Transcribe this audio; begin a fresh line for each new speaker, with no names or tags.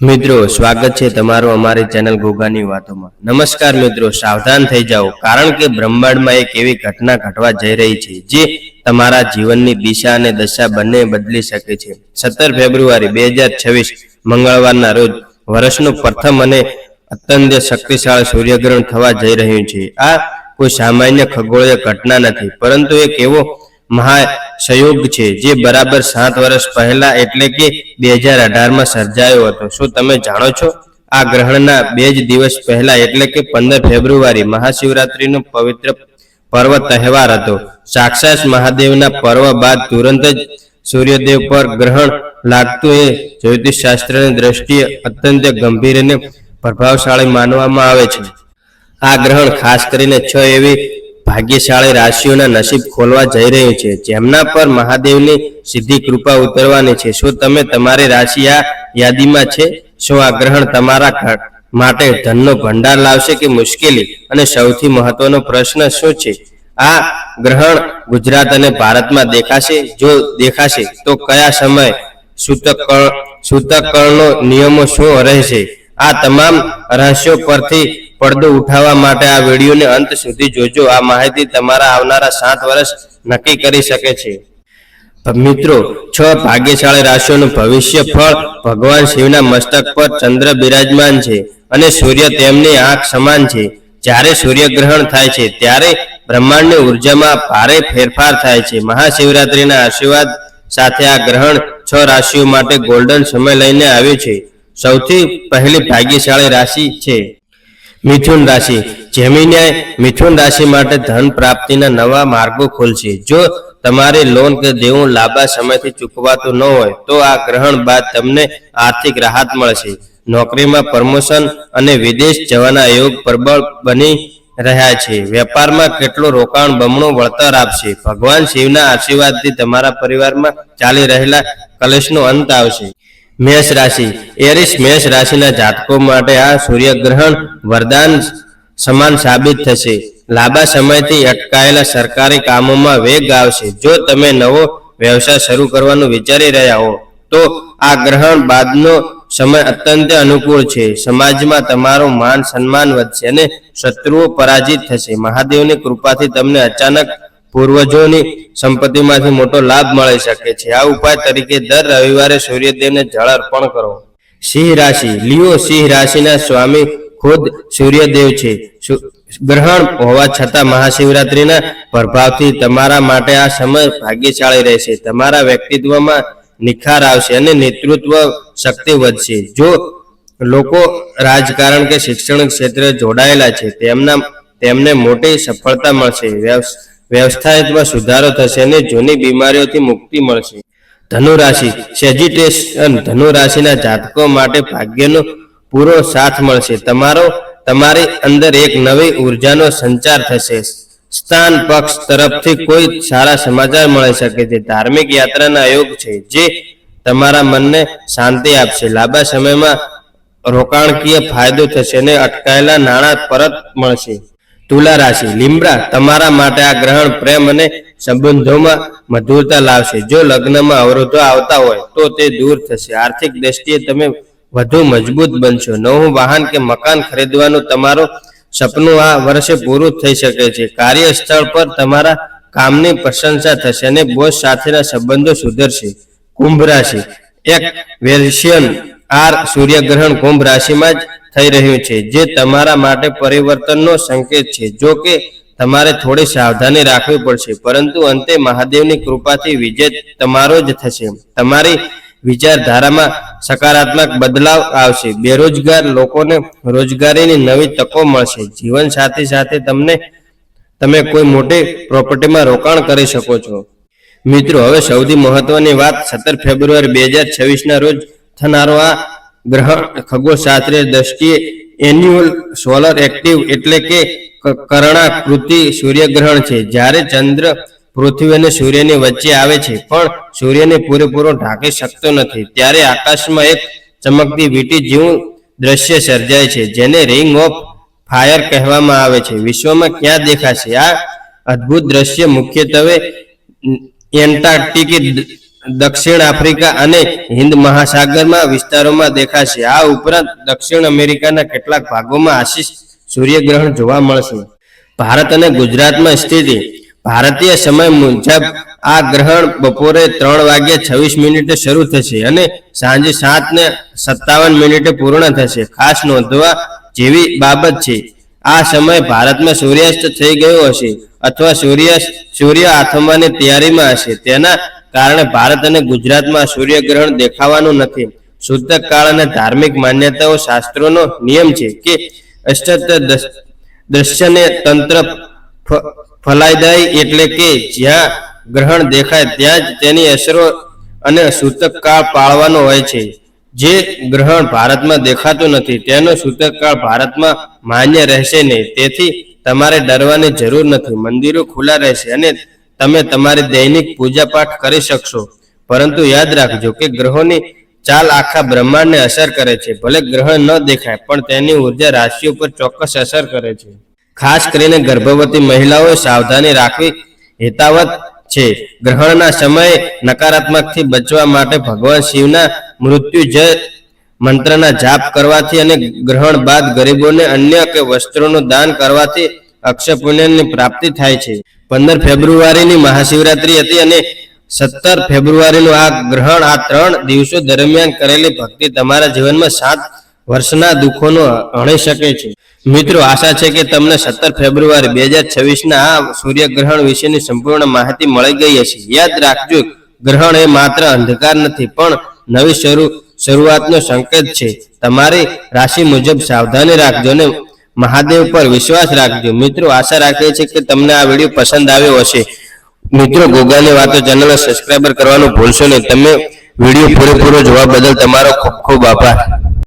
મિત્રો, સ્વાગત છે તમારું અમારી ચેનલ ગોગાની વાતોમાં. નમસ્કાર મિત્રો, સાવધાન થઈ જાઓ, કારણ કે બ્રહ્માંડમાં એક એવી ઘટના ઘટવા જઈ રહી છે, જે તમારા જીવનની દિશા અને દશા બંને બદલી શકે છે. સત્તર ફેબ્રુઆરી બે હજાર છવ્વીસ, મંગળવારના રોજ, વર્ષનું પ્રથમ અને અત્યંત શક્તિશાળી સૂર્યગ્રહણ થવા જઈ રહ્યું છે. આ કોઈ સામાન્ય ખગોળીય ઘટના નથી, પરંતુ એક એવો મહાસંયોગ છે, જે બરાબર સાત વર્ષ પહેલા એટલે કે બે હજાર અઢારમાં સર્જાયો હતો. શું તમે જાણો છો? આ ગ્રહણના બે જ દિવસ પહેલા એટલે કે પંદર ફેબ્રુઆરી મહાશિવરાત્રીનો પવિત્ર પર્વ તહેવાર હતો. સાક્ષાત મહાદેવના પર્વ બાદ તુરંત જ સૂર્યદેવ પર ગ્રહણ લાગતું એ જ્યોતિષ શાસ્ત્રની દ્રષ્ટિએ અત્યંત ગંભીર અને પ્રભાવશાળી માનવામાં આવે છે. આ ગ્રહણ ખાસ કરીને છ એવી ભાગ્યશાળી રાશિઓના નસીબ ખોલવા જઈ રહ્યું છે. જેમના પર મહાદેવની સીધી કૃપા ઉતરવાની છે. શું તમે તમારી રાશિ આ યાદીમાં છે? શું આ ગ્રહણ તમારા માટે ધનનો ભંડાર લાવશે કે મુશ્કેલી? અને સૌથી મહત્વનો પ્રશ્ન શું છે? આ ગ્રહણ ગુજરાત અને ભારતમાં દેખાશે? જો દેખાશે, તો કયા સમય? સૂતક સૂતકકળનો નિયમો શું રહેશે? આ તમામ રહસ્યો પરથી પડદો ઉઠાવવા માટે આ વિડીયોને અંત સુધી જોજો. આ માહિતી તમારા આવનારા સાત વર્ષ નક્કી કરી શકે છે. મિત્રો, છ ભાગ્યશાળી રાશિઓનું ભવિષ્ય ફળ ભગવાન શિવના મસ્તક પર ચંદ્ર બિરાજમાન છે અને સૂર્ય તેમની આંખ સમાન છે. જ્યારે સૂર્યગ્રહણ થાય છે, ત્યારે બ્રહ્માંડની ઉર્જામાં ભારે ફેરફાર થાય છે. મહાશિવરાત્રિના આશીર્વાદ સાથે આ ગ્રહણ છ રાશિઓ માટે ગોલ્ડન સમય લઈને આવ્યું છે. સૌથી પહેલી ભાગ્યશાળી રાશિ છે. મિથુન રાશિ. જેમિની મિથુન રાશિ માટે ધન પ્રાપ્તિના નવા માર્ગો ખોલશે. જો તમારે લોન કે દેવું લાંબા સમયથી ચૂકવાતું ન હોય, તો આ ગ્રહણ બાદ તમને આર્થિક રાહત મળશે. નોકરીમાં પ્રમોશન અને વિદેશ જવાના યોગ પ્રબળ બની રહ્યા છે. વેપારમાં કેટલું રોકાણ બમણું વળતર આપશે. ભગવાન શિવના આશીર્વાદથી તમારા પરિવારમાં ચાલી રહેલા કલેશનો અંત આવશે. મેષ રાશિ. એરિસ મેષ રાશિના જાતકો માટે આ સૂર્યગ્રહણ વરદાન સમાન સાબિત થશે. લાંબા સમયથી અટકાયેલા સરકારી કામોમાં વેગ આવશે. જો તમે નવો વ્યવસાય શરૂ કરવાનું વિચારી રહ્યા હો, તો આ ગ્રહણ બાદનો સમય અત્યંત અનુકૂળ છે. સમાજમાં તમારું માન સન્માન વધશે અને શત્રુઓ પરાજિત થશે. મહાદેવની કૃપાથી તમને અચાનક પૂર્વજોની સંપત્તિમાંથી મોટો લાભ મળી શકે છે. આ ઉપાય તરીકે દર રવિવારે સૂર્યદેવને જળ અર્પણ કરો. સિંહ રાશિ. લિયો સિંહ રાશિના સ્વામી ખુદ સૂર્યદેવ છે. ગ્રહણ હોવા છતાં મહાશિવરાત્રિના પ્રભાવથી તમારા માટે આ સમય ભાગ્યશાળી રહેશે. તમારા વ્યક્તિત્વમાં નિખાર આવશે અને નેતૃત્વ શક્તિ વધશે. જો લોકો રાજકારણ કે શિક્ષણ ક્ષેત્રે જોડાયેલા છે, તેમના, તેમને મોટી સફળતા મળશે. વ્યવસ્થામાં સુધારો થશે અને જૂની બીમારીઓથી મુક્તિ મળશે. ધનુ રાશિ સેજિટેશન ધનુરાશિના જાતકો માટે ભાગ્યનો પૂરો સાથ મળશે. તમારો, તમારી અંદર એક નવી ઉર્જાનો સંચાર થશે. સ્થાન, પક્ષ તરફથી કોઈ સારા સમાચાર મળી શકે છે. ધાર્મિક યાત્રાના યોગ છે જે તમારા મનને શાંતિ આપશે. લાંબા સમયમાં રોકાણકીય ફાયદો થશે અને અટકાયેલા નાણાં પરત મળશે. તુલા રાશિ. લીમડા, તમારા માટે આ ગ્રહણ પ્રેમ અને સંબંધોમાં મધુરતા લાવશે. જો લગ્નમાં અવરોધો આવતા હોય, તો તે દૂર થશે. આર્થિક દ્રષ્ટિએ તમે વધુ મજબૂત બનશો. નવું વાહન કે મકાન ખરીદવાનું તમારું સપનું આ વર્ષે પૂરું થઈ શકે છે. કાર્યસ્થળ પર તમારા કામની પ્રશંસા થશે અને બોસ સાથેના સંબંધો સુધરશે. કુંભ રાશિ. એક વેર્શિયન આર સૂર્યગ્રહણ કુંભ રાશિમાં જ થઈ રહ્યું છે, જે તમારા માટે પરિવર્તનનો સંકેત છે, જો કે તમારે થોડી સાવધાની રાખવી પડશે, પરંતુ અંતે મહાદેવની કૃપાથી વિજય તમારો જ થશે. તમારી વિચારધારામાં સકારાત્મક બદલાવ આવશે. બેરોજગાર લોકોને રોજગારીની નવી તકો મળશે. જીવન સાથી સાથે તમને, તમે કોઈ મોટી પ્રોપર્ટીમાં રોકાણ કરી શકો છો. મિત્રો, હવે સૌથી મહત્વની વાત સત્તર ફેબ્રુઆરી બે હજાર છવ્વીસના રોજ થનારો આ ગ્રહણ ખગોળશાસ્ત્રીય દ્રષ્ટિએ એન્યુઅલ સોલર એક્ટિવ એટલે ક- કરણાકૃતિ સૂર્યગ્રહણ છે. જ્યારે ચંદ્ર પૃથ્વી અને સૂર્યની વચ્ચે આવે છે, પણ સૂર્યને પૂરેપૂરો ઢાંકી શકતો નથી. ત્યારે આકાશમાં એક ચમકતી વીંટી જેવું દ્રશ્ય સર્જાય છે, જેને રિંગ ઓફ ફાયર કહેવામાં આવે છે. વિશ્વમાં ક્યાં દેખાશે? આ અદ્ભુત દ્રશ્ય મુખ્યત્વે એન્ટાર્કટિક દક્ષિણ આફ્રિકા અને હિન્દ મહાસાગરમાં વિસ્તારોમાં દેખાશે. આ ઉપરાંત દક્ષિણ અમેરિકાના કેટલાક ભાગોમાં આશિષ સૂર્યગ્રહણ જોવા મળશે. ભારત અને ગુજરાતમાં સ્થિતિ. ભારતીય સમય મુજબ આ ગ્રહણ બપોરે ત્રણ વાગ્યે છવ્વીસ મિનિટે શરૂ થશે અને સાંજે સાત ને સત્તાવન મિનિટે પૂર્ણ થશે. ખાસ નોંધવા જેવી બાબત છે. આ સમય ભારતમાં સૂર્યાસ્ત થઈ ગયો હશે અથવા સૂર્યાસ્ત સૂર્ય આથમવાની તૈયારીમાં હશે. તેના કારણે ભારત અને ગુજરાતમાં સૂર્યગ્રહણ દેખાવાનું નથી. શુદ્ધ કાળ અને ધાર્મિક માન્યતાઓ શાસ્ત્રોનો નિયમ છે કે અષ્ટત દ્રશ્યને તંત્ર ફલાયદાય એટલે કે જ્યાં ગ્રહણ દેખાય ત્યાં જ તેની અસરો અને સૂતક કાળ પાળવાનો હોય છે. જે ગ્રહણ ભારતમાં દેખાતું નથી, તેનો સૂતક કાળ ભારતમાં માન્ય રહેશે નહીં. તેથી તમારે ડરવાની જરૂર નથી. મંદિરો ખુલ્લા રહેશે અને તમે તમારી દૈનિક પૂજા પાઠ કરી શકશો. પરંતુ યાદ રાખજો કે ગ્રહોની ચાલ આખા બ્રહ્માંડને અસર કરે છે. ભલે ગ્રહણ ન દેખાય, પણ તેની ઊર્જા રાશિઓ પર ચોક્કસ અસર કરે છે. ખાસ કરીને ગર્ભવતી મહિલાઓએ સાવધાની રાખવી હિતાવત છે. ગ્રહણના સમયે નકારાત્મકથી બચવા માટે ભગવાન શિવના મૃત્યુજય મંત્રના જાપ કરવાથી અને ગ્રહણ બાદ ગરીબોને અન્ય કે વસ્ત્રોનું દાન કરવાથી અક્ષય પુણ્યની પ્રાપ્તિ થાય છે. પંદર ફેબ્રુઆરીની મહાશિવરાત્રી હતી અને સત્તર ફેબ્રુઆરીનું આ ગ્રહણ આ ત્રણ દિવસો દરમિયાન કરેલી ભક્તિ તમારા જીવનમાં સાત વર્ષના દુઃખોનો હણી શકે છે. મિત્રો, આશા છે કે તમને સત્તર ફેબ્રુઆરી બે હજાર છવ્વીસના આ સૂર્યગ્રહણ વિશેની સંપૂર્ણ માહિતી મળી ગઈ હશે. યાદ રાખજો, ગ્રહણ એ માત્ર અંધકાર નથી, પણ નવી શરૂ, શરૂઆતનો સંકેત છે. તમારી રાશિ મુજબ સાવધાની રાખજો અને મહાદેવ પર વિશ્વાસ રાખજો. મિત્રો આશા રાખીએ છીએ કે તમને આ વીડિયો પસંદ આવ્યો હશે. મિત્રો ગોગાની વાતો ચેનલને સબસ્ક્રાઈબર કરવાનું ભૂલશો નહીં. તમે વીડિયો પૂરેપૂરો જોવા બદલ તમારો ખૂબ ખૂબ આભાર.